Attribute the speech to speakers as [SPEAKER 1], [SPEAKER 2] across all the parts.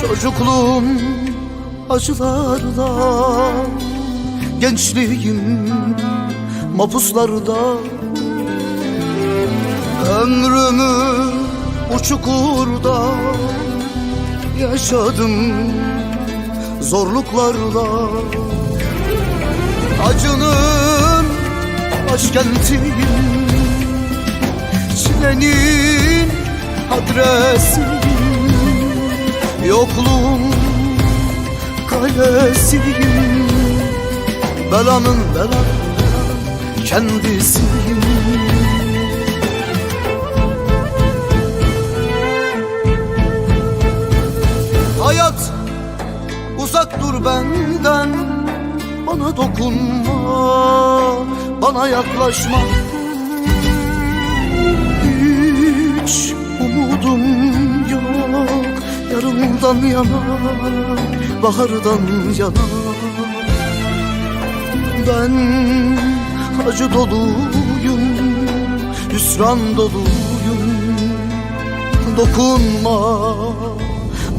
[SPEAKER 1] Çocukluğum acılarla Gençliğim mapuslarda. Ömrümü o çukurda Yaşadım zorluklarla Acının başkentiyim Çilenin adresiyim Yokluğun kalesiyim Belanın bela kendisiyim Hayat uzak dur benden Bana dokunma Bana yaklaşma. Hiç umudum Yarımdan yana Bahardan yana. Ben acı doluyum Hüsran doluyum. Dokunma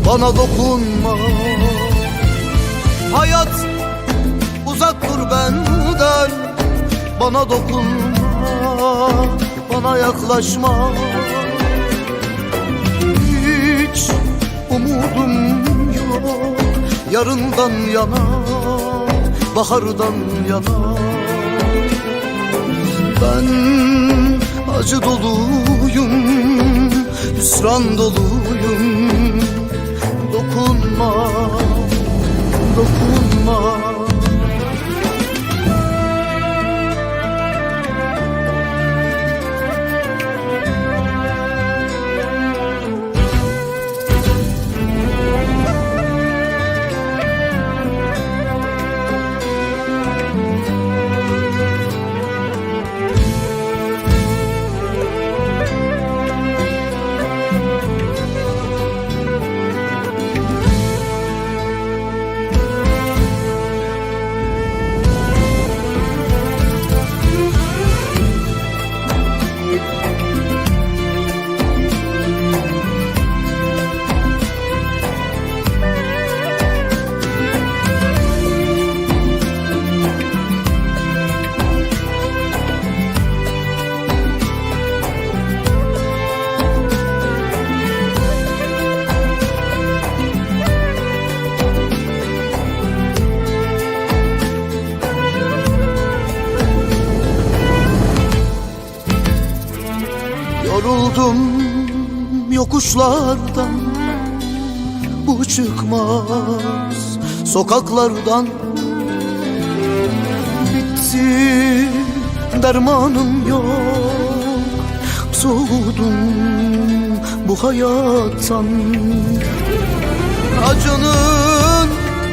[SPEAKER 1] Bana dokunma. Hayat uzak dur benden Bana dokunma Bana yaklaşma umudum yok. Yarından yana Bahardan yana. Ben acı doluyum Hüsran doluyum Yoruldum yokuşlardan. Bu çıkmaz sokaklardan. Bitti dermanım yok. Soğudum bu hayattan. Acının